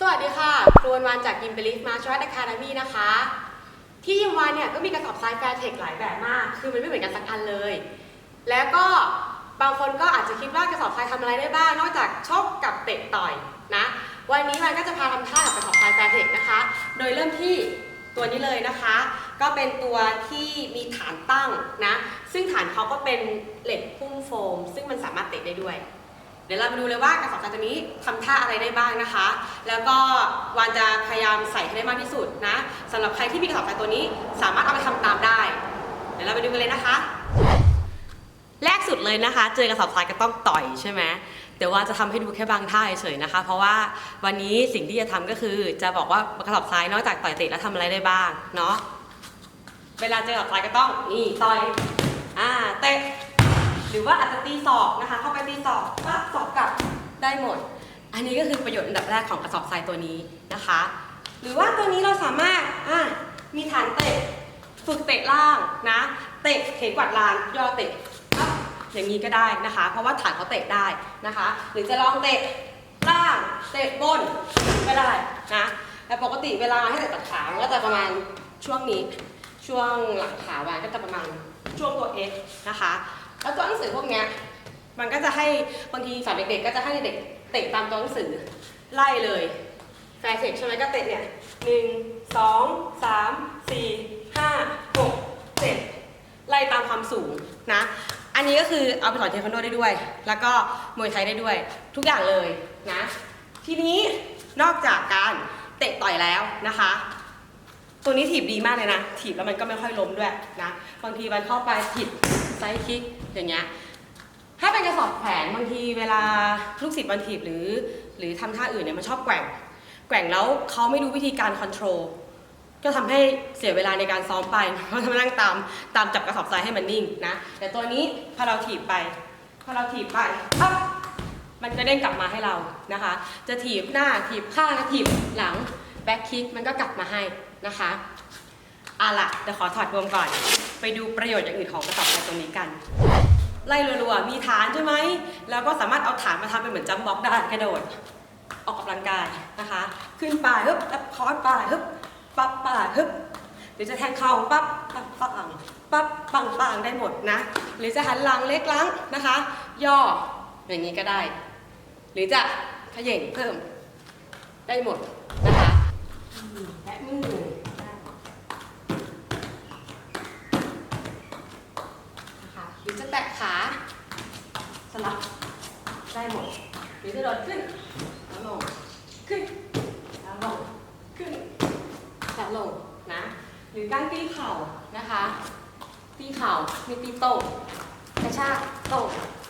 สวัสดีค่ะครูวันวันจากยิมเบลิฟมาชวัตอะคาเดมี่นะคะ ที่ยิมวันเนี่ยก็มีกระสอบทรายแฟร์เทคหลายแบบมาก คือมันไม่เหมือนกันสักอันเลย แล้วก็บางคนก็อาจจะคิดว่ากระสอบทรายทำอะไรได้บ้าง นอกจากชกกับเตะต่อยนะ วันนี้มันก็จะพาทำท่ากับกระสอบทรายแฟร์เทคนะคะ โดยเริ่มที่ตัวนี้เลยนะคะ ก็เป็นตัวที่มีฐานตั้งนะ ซึ่งฐานเขาก็เป็นเหล็กพุ่มโฟม ซึ่งมันสามารถเตะได้ด้วย ดี๋ยวเรามาดูเลยว่ากระสอบทรายตัวนี้ทำท่าอะไรได้บ้างนะคะ แล้วก็วานจะพยายามใส่ให้ได้มากที่สุดนะสำหรับใครที่มีกระสอบทรายตัวนี้สามารถเอาไปทำตามได้ เดี๋ยวเราไปดูกันเลยนะคะ แรกสุดเลยนะคะ เจอกระสอบทรายก็ต้องต่อยใช่ไหมแต่ว่าจะทำให้ดูแค่บางท่าเฉยๆนะคะ เพราะว่าวันนี้สิ่งที่จะทำก็คือจะบอกว่ากระสอบทรายนอกจากต่อยเตะแล้วทำอะไรได้บ้างเนาะเวลาเจอกระสอบทรายก็ต้องนี่ต่อยอ่าเตะ หรือว่าอาจจะตีศอกนะคะ เข้าไปตีศอกปั๊บศอกกลับได้หมด อันนี้ก็คือประโยชน์อันดับแรกของกระสอบทรายตัวนี้นะคะ หรือว่าตัวนี้เราสามารถอะมีฐานเตะฝึกเตะล่างนะ เตะเขนกวาดลานย่อเตะปั๊บอย่างนี้ก็ได้นะคะ เพราะว่าฐานเขาเตะได้นะคะ หรือจะลองเตะล่างเตะบนก็ได้นะแต่ปกติเวลาให้เตะตัดขาก็จะประมาณช่วงนี้ช่วงหลังขาวานก็จะประมาณช่วงตัว X นะคะ แล้วตัวหนังสือพวกเนี้ยมันก็จะให้บางทีสอนเด็กๆก็จะให้เด็กเตะตามตัวหนังสือไล่เลยแฟร์เทคใช่ไหมก็เตะเนี่ยหนึ่งสองสามสี่ห้าหกเจ็ดไล่ตามความสูงนะ อันนี้ก็คือเอาไปสอนเทควันโดได้ด้วย แล้วก็มวยไทยได้ด้วย ทุกอย่างเลยนะ ทีนี้นอกจากการเตะต่อยแล้วนะคะ ตัวนี้ถีบดีมากเลยนะ ถีบแล้วมันก็ไม่ค่อยล้มด้วยนะ บางทีมันเข้าไปผิดไซด์คิก อย่างเงี้ยถ้าเป็นกระสอบแขวนบางทีเวลาลูกศิษย์มันถีบหรือ หรือทำท่าอื่นเนี่ยมันชอบแกว่ง แกว่งแล้วเขาไม่รู้วิธีการคอนโทรลก็ทำให้เสียเวลาในการซ้อมไปเพราะทำนั่งตามตามจับกระสอบทรายให้มันนิ่งนะ แต่ตัวนี้พอเราถีบไป พอเราถีบไปปั๊บมันจะเด้งกลับมาให้เรานะคะ จะถีบหน้าถีบข้างถีบหลังแบ็คคิกมันก็กลับมาให้นะคะเอาล่ะเดี๋ยวขอถอดรวมก่อน ไปดูประโยชน์อย่างอื่นของกระสอบทรายตรงนี้กัน ไล่รัวๆ มีฐานใช่ไหม แล้วก็สามารถเอาฐานมาทำเป็นเหมือนจัมบล็อกได้กระโดด ออกกำลังกายนะคะ ขึ้นป่าฮึบแล้วคอนป่าฮึบปั๊บป่าฮึบหรือจะแทงเข่าปั๊บปั๊บปังปั๊บปังปังได้หมดนะ หรือจะหันหลังเล็กหลังนะคะ ย่ออย่างนี้ก็ได้ หรือจะเขย่งเพิ่มได้หมดนะคะและมือได้หมดนะคะ หรือจะแตะขาสลับได้หมดหรือจะโดดขึ้นแล้วลงขึ้นแล้วลงขึ้นแล้วลงนะหรือการตีเข่านะคะ ตีเข่ามีตีโต้งกระชากโต้ง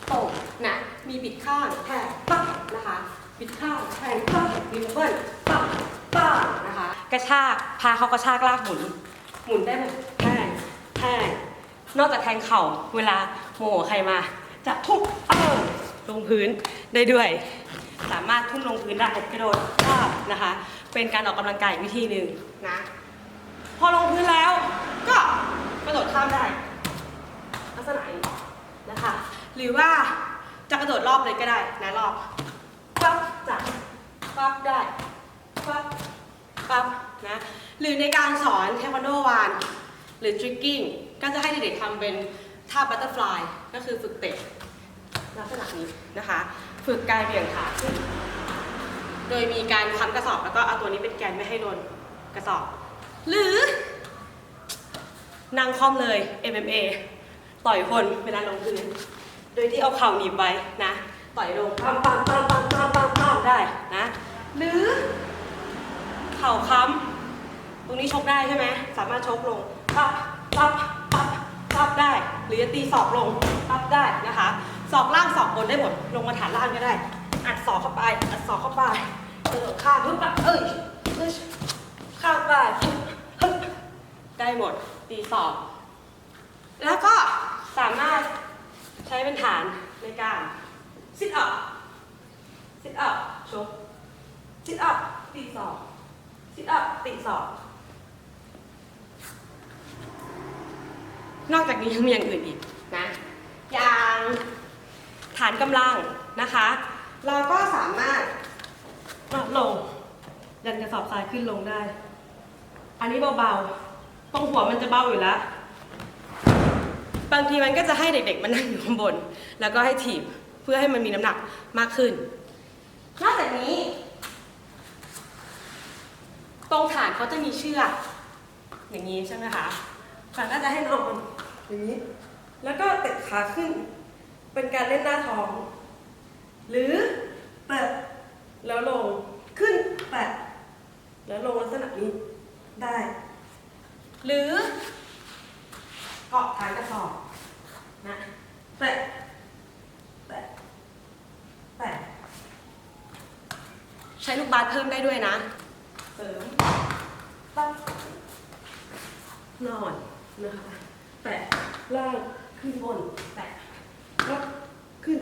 โต้งนะมีบิดข้างแทงปั๊บนะคะบิดข้างแทงปั๊บมีเบิ้ลปั๊บปั๊บนะคะ กระชากพาเขากระชากลากหมุนหมุนได้หมดแทงแทง นอกจากแทงเข่าเวลาโมโหใครมาจะทุบเออลงพื้นได้ด้วย สามารถทุ่มลงพื้นได้กระโดดข้ามนะคะ เป็นการออกกำลังกายวิธีหนึ่งนะพอลงพื้นแล้วก็กระโดดข้ามได้ลักษณะนี้นะคะ หรือว่าจะกระโดดรอบเลยก็ได้นะรอบปั๊บจับปั๊บได้ปั๊บปั๊บนะหรือในการสอนเทควันโดวาน หรือทริกกิ้งก็จะให้เด็กๆทำเป็นท่าบัตเตอร์ฟลายก็คือฝึกเตะลักษณะนี้นะคะ ฝึกกายเบี่ยงขาขึ้น โดยมีการค้ำกระสอบแล้วก็เอาตัวนี้เป็นแกนไม่ให้โดนกระสอบ หรือนั่งคล่อมเลย MMA ต่อยคนเวลาลงพื้นโดยที่เอาเข่าหนีบไว้นะ ต่อยลงปั๊มปั๊มปั๊มปั๊มปั๊มปั๊มปั๊มได้นะ หรือ เข่าค้ำตรงนี้ชกได้ใช่ไหมสามารถชกลง ปับปับปับปับได้ หรือจะตีศอกลงปับได้นะคะศอกล่างศอกบนได้หมด ลงมาฐานล่างก็ได้ อัดศอกเข้าไป อัดศอกเข้าไปกระโดดข้ามปึ๊บปั๊บเอ้ยเอ้ยข้ามไปได้หมดตีศอก แล้วก็สามารถใช้เป็นฐานในการ sit up sit up ชก sit up ตีศอก sit up ตีศอก นอกจากนี้ยังมีอย่างอื่นอีกนะอย่างฐานกำลังนะคะ เราก็สามารถลดลงดันกระสอบทรายขึ้นลงได้ อันนี้เบาๆตรงหัวมันจะเบาอยู่แล้ว บางทีมันก็จะให้เด็กๆมานั่งอยู่ข้างบน แล้วก็ให้ถีบเพื่อให้มันมีน้ำหนักมากขึ้น นอกจากนี้ ตรงฐานเขาจะมีเชือกอย่างนี้ใช่ไหมคะ ฐานก็จะให้นอนอย่างนี้ แล้วก็เตะขาขึ้น เป็นการเล่นหน้าท้อง หรือแตะแล้วลงขึ้นแตะแล้วลงลักษณะนี้ได้ หรือเกาะฐานกระสอบนะแตะแตะแตะใช้ลูกบาสเพิ่มได้ด้วยนะ เสริมตั้งนอน นะคะ แตะล่างขึ้นบน แตะก็ขึ้น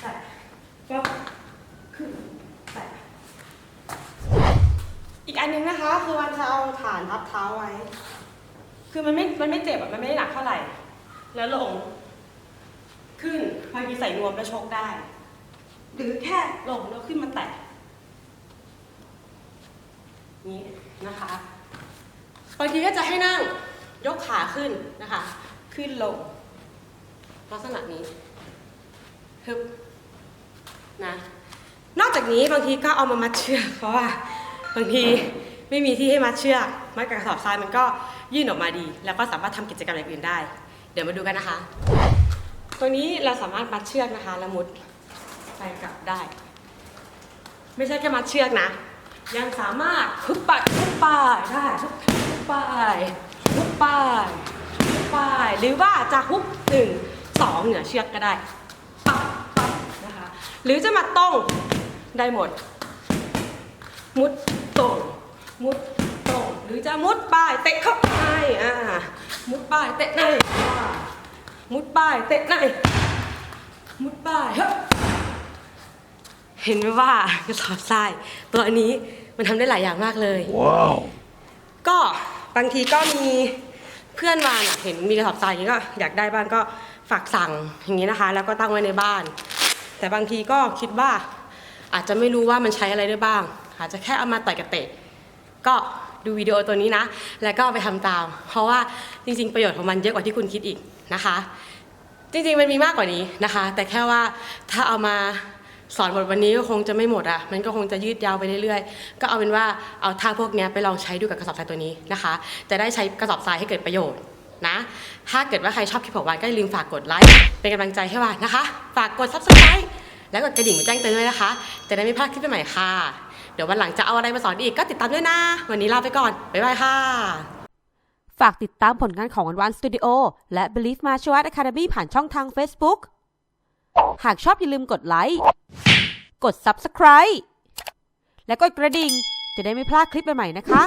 แตะก็ขึ้น แตะอีกอันหนึงนะคะ คือวันจะเอาฐานพับเท้าไว้ คือมันไม่ มันไม่เจ็บอะมันไม่ได้หนักเท่าไหร่ แล้วลง ขึ้นบางทีใส่นวมแล้วชกได้ หรือแค่ลงแล้วขึ้นมาแตะนี้นะคะบางทีก็จะให้นั่ง ยกขาขึ้นนะคะ ขึ้นลง ลักษณะนี้ฮึบนะ นอกจากนี้บางทีก็เอามามัดเชือกเพราะว่าบางทีไม่มีที่ให้มัดเชือกมัดกระสอบทรายมันก็ยื่นออกมาดี แล้วก็สามารถทำกิจกรรมอย่างอื่นได้ เดี๋ยวมาดูกันนะคะ ตรงนี้เราสามารถมัดเชือกนะคะล้วมุดไปกลับได้ ไม่ใช่แค่มัดเชือกนะ ยังสามารถฮึบปัดฮึบปายได้ฮึบฮึบปายฮึบ ปายฮึบปายหรือว่าจะฮุบหนึ่งสองเหนือเชือกก็ได้ปั๊บปั๊บนะคะหรือจะมาตรงได้หมด มุดตรงมุดตรงหรือจะมุดปลายเตะเข้าในอ่ามุดปลายเตะในอ่ามุดปลายเตะในมุดปลายเฮ้ยเห็นไหมว่ากระสอบทรายตัวนี้มันทำได้หลายอย่างมากเลย Wow. ก็ บางทีก็มีเพื่อนมานเห็นมีกระสอบทรายอย่างนี้ก็อยากได้บ้างก็ฝากสั่งอย่างนี้นะคะ แล้วก็ตั้งไว้ในบ้าน แต่บางทีก็คิดว่าอาจจะไม่รู้ว่ามันใช้อะไรได้บ้าง อาจจะแค่เอามาต่อยกระเตะก็ดูวิดีโอตัวนี้นะ แล้วก็ไปทำตาม เพราะว่าจริง ๆ ประโยชน์ของมันเยอะกว่าที่คุณคิดอีกนะคะ จริงๆมันมีมากกว่านี้นะคะ แต่แค่ว่าถ้าเอามา สอนหมดวันนี้ก็คงจะไม่หมดอะ มันก็คงจะยืดยาวไปเรื่อยๆ ก็เอาเป็นว่าเอาท่าพวกนี้ไปลองใช้ดูกับกระสอบทรายตัวนี้นะคะ จะได้ใช้กระสอบทรายให้เกิดประโยชน์นะ ถ้าเกิดว่าใครชอบคลิปของวานก็อย่าลืมฝากกดไลค์เป็นกำลังใจให้วานนะคะ ฝากกด subscribe แล้วกดกระดิ่งมาแจ้งเตือนด้วยนะคะ จะได้ไม่พลาดคลิปใหม่ๆค่ะ เดี๋ยววันหลังจะเอาอะไรมาสอนอีกก็ติดตามด้วยนะ วันนี้ลาไปก่อน บ๊ายบายค่ะ ฝากติดตามผลงานของวันวันสตูดิโอและ Believe Martial Art Academy ผ่านช่องทาง Facebook หากชอบอย่าลืมกดไลค์ กด Subscribe และกดกระดิ่ง จะได้ไม่พลาดคลิปใหม่ๆนะคะ